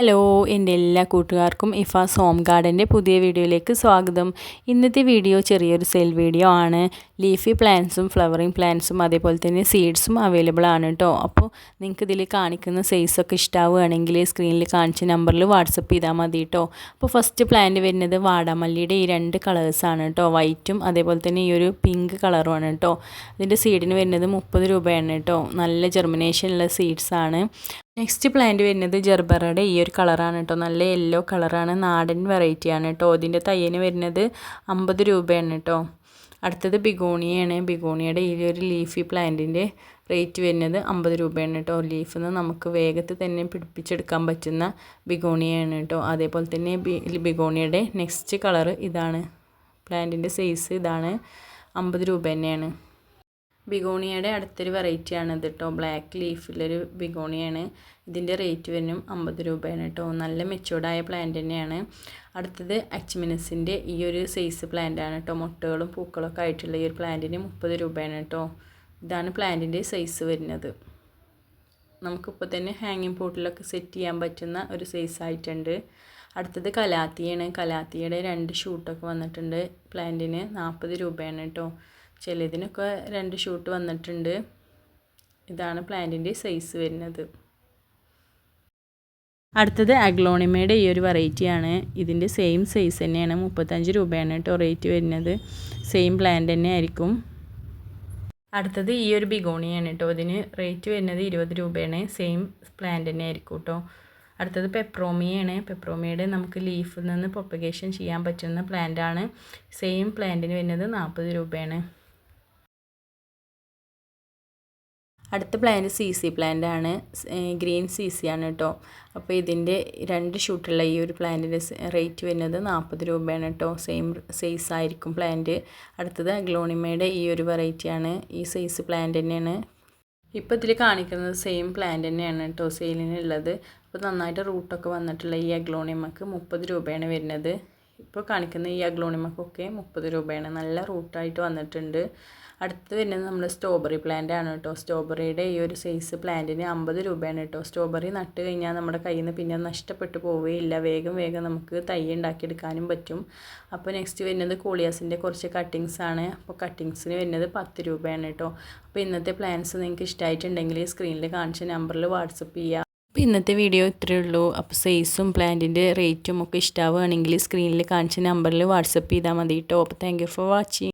Hello എന്റെ എല്ലാ കൂട്ടുകാർക്കും ഇഫാസ് ഹോം ഗാർഡന്റെ പുതിയ വീഡിയോയിലേക്ക് സ്വാഗതം. ഇന്നത്തെ വീഡിയോ ചെറിയൊരു സെയിൽ വീഡിയോ ആണ്. ലീഫി പ്ലാന്റ്സും ഫ്ലവറിങ് പ്ലാന്റ്സും അതേപോലെ തന്നെ സീഡ്സും അവൈലബിൾ ആണ് കേട്ടോ. അപ്പോൾ നിങ്ങൾക്ക് ഇതിൽ കാണിക്കുന്ന സൈസൊക്കെ ഇഷ്ടമാവുകയാണെങ്കിൽ സ്ക്രീനിൽ കാണിച്ച നമ്പറിൽ വാട്സപ്പ് ചെയ്താൽ മതി കേട്ടോ. അപ്പോൾ ഫസ്റ്റ് പ്ലാന്റ് വരുന്നത് വാടാമല്ലിയുടെ ഈ രണ്ട് കളേഴ്സാണ് കേട്ടോ. വൈറ്റും അതേപോലെ തന്നെ ഈ ഒരു പിങ്ക് കളറുമാണ് കേട്ടോ. ഇതിന്റെ സീഡിന് വരുന്നത് മുപ്പത് രൂപയാണ് കേട്ടോ. നല്ല ജെർമിനേഷനുള്ള സീഡ്സാണ് നെക്സ്റ്റ് പ്ലാന്റ് വരുന്നത് ജെർബറയുടെ ഈ ഒരു കളറാണ് കേട്ടോ. നല്ല യെല്ലോ കളറാണ്. നാടൻ വെറൈറ്റിയാണ് കേട്ടോ. ഇതിന്റെ തയ്യന് വരുന്നത് അമ്പത് രൂപയാണ് കേട്ടോ. അടുത്തത് ബിഗോണിയാണ് ബിഗോണിയുടെ ഈ ഒരു ലീഫി പ്ലാന്റിന്റെ റേറ്റ് വരുന്നത് അമ്പത് രൂപയാണ് കേട്ടോ. ലീഫിൽ നിന്ന് നമുക്ക് വേഗത്തിൽ തന്നെ പിടിപ്പിച്ചെടുക്കാൻ പറ്റുന്ന ബിഗോണിയാണ് കേട്ടോ. അതേപോലെ തന്നെ ബിഗോണിയുടെ നെക്സ്റ്റ് കളർ ഇതാണ്. പ്ലാന്റിന്റെ സൈസ് ഇതാണ് അമ്പത് രൂപ തന്നെയാണ്. ബിഗോണിയയുടെ അടുത്തൊരു വെറൈറ്റിയാണ് ഇത് കേട്ടോ ബ്ലാക്ക് ലീഫിലൊരു ബിഗോണിയാണ്. ഇതിന്റെ റേറ്റ് വരും അമ്പത് രൂപയാണ് കേട്ടോ നല്ല മെച്ചൂർഡായ പ്ലാന്റ് തന്നെയാണ്. അടുത്തത് അച്മിനസിന്റെ ഈ ഒരു സൈസ് പ്ലാന്റ് ആണ് കേട്ടോ മുട്ടകളും പൂക്കളൊക്കെ ആയിട്ടുള്ള ഈ ഒരു പ്ലാന്റിന് മുപ്പത് രൂപയാണ് കേട്ടോ ഇതാണ് പ്ലാന്റിന്റെ സൈസ് വരുന്നത്. നമുക്കിപ്പോൾ തന്നെ ഹാങ്ങിങ് പോട്ടിലൊക്കെ സെറ്റ് ചെയ്യാൻ പറ്റുന്ന ഒരു സൈസ് ആയിട്ടുണ്ട്. അടുത്തത് കലാത്തിയാണ്. കലാത്തിയുടെ രണ്ട് ഷൂട്ടൊക്കെ വന്നിട്ടുണ്ട് പ്ലാന്റിന് നാൽപ്പത് രൂപയാണ് കേട്ടോ ചിലതിനൊക്കെ രണ്ട് ഷൂട്ട് വന്നിട്ടുണ്ട്. ഇതാണ് പ്ലാന്റിന്റെ സൈസ് വരുന്നത്. അടുത്തത് അഗ്ലോണിമയുടെ ഈ ഒരു വെറൈറ്റിയാണ് ഇതിന്റെ സെയിം സൈസ് തന്നെയാണ്. മുപ്പത്തഞ്ച് രൂപയാണ് കേട്ടോ റേറ്റ് വരുന്നത്. സെയിം പ്ലാന്റ് തന്നെ ആയിരിക്കും. അടുത്തത് ഈ ഒരു ബിഗോണിയാണ് കേട്ടോ. ഇതിന് റേറ്റ് വരുന്നത് ഇരുപത് രൂപയാണ്. സെയിം പ്ലാന്റ് തന്നെ ആയിരിക്കും കേട്ടോ. അടുത്തത് പെപ്രോമിയാണ്. പെപ്രോമിയുടെ നമുക്ക് ലീഫിൽ നിന്ന് പ്രൊപ്പഗേഷൻ ചെയ്യാൻ പറ്റുന്ന പ്ലാന്റാണ് സെയിം പ്ലാന്റിന് വരുന്നത് നാൽപ്പത് രൂപയാണ്. അടുത്ത പ്ലാന്റ് സി സി പ്ലാന്റ് ആണ്. ഗ്രീൻ സി സി ആണ് കേട്ടോ അപ്പോൾ ഇതിന്റെ രണ്ട് ഷൂട്ടുള്ള ഈ ഒരു പ്ലാന്റിന്റെ റേറ്റ് വരുന്നത് നാൽപ്പത് രൂപയാണ് കേട്ടോ സെയിം സൈസ് ആയിരിക്കും പ്ലാന്റ് അടുത്തത് ഗ്ലോണിമയുടെ ഈ ഒരു വെറൈറ്റിയാണ് ഈ സൈസ് പ്ലാന്റ് തന്നെയാണ്. ഇപ്പോൾ ഇതിൽ കാണിക്കുന്നത് സെയിം പ്ലാന്റ് തന്നെയാണ് കേട്ടോ സെയിലിനുള്ളത് അപ്പോൾ നന്നായിട്ട് റൂട്ടൊക്കെ വന്നിട്ടുള്ള ഈ അഗ്ലോണിമക്ക് മുപ്പത് രൂപയാണ് വരുന്നത്. ഇപ്പോൾ കാണിക്കുന്ന ഈ അഗ്ലോണിമക്കൊക്കെ മുപ്പത് രൂപയാണ്. നല്ല റൂട്ടായിട്ട് വന്നിട്ടുണ്ട്. അടുത്ത് വരുന്നത് നമ്മൾ സ്ട്രോബെറി പ്ലാന്റ് ആണ് കേട്ടോ. സ്ട്രോബെറിയുടെ ഈ ഒരു സൈസ് പ്ലാന്റിന് അമ്പത് രൂപയാണ് കേട്ടോ. സ്ട്രോബെറി നട്ട് കഴിഞ്ഞാൽ നമ്മുടെ കയ്യിൽ നിന്ന് പിന്നെ നഷ്ടപ്പെട്ടു പോവുകയില്ല. വേഗം വേഗം നമുക്ക് തൈ ഉണ്ടാക്കിയെടുക്കാനും പറ്റും. അപ്പോൾ നെക്സ്റ്റ് വരുന്നത് കോളിയാസിന്റെ കുറച്ച് കട്ടിങ്സ് ആണ്. അപ്പോൾ കട്ടിങ്സിന് വരുന്നത് പത്ത് രൂപയാണ് കേട്ടോ. അപ്പോൾ ഇന്നത്തെ പ്ലാൻസ് നിങ്ങൾക്ക് ഇഷ്ടമായിട്ടുണ്ടെങ്കിൽ സ്ക്രീനിൽ കാണിച്ച നമ്പറിൽ വാട്സപ്പ് ചെയ്യുക അപ്പോൾ ഇന്നത്തെ വീഡിയോ ഇത്രയേ ഉള്ളൂ. അപ്പോൾ സൈസും പ്ലാന്റിന്റെ റേറ്റും ഒക്കെ ഇഷ്ടമാവുകയാണെങ്കിൽ സ്ക്രീനിൽ കാണിച്ച നമ്പറിൽ വാട്സപ്പ് ചെയ്താൽ മതി കേട്ടോ അപ്പോൾ താങ്ക് ഫോർ വാച്ചിങ്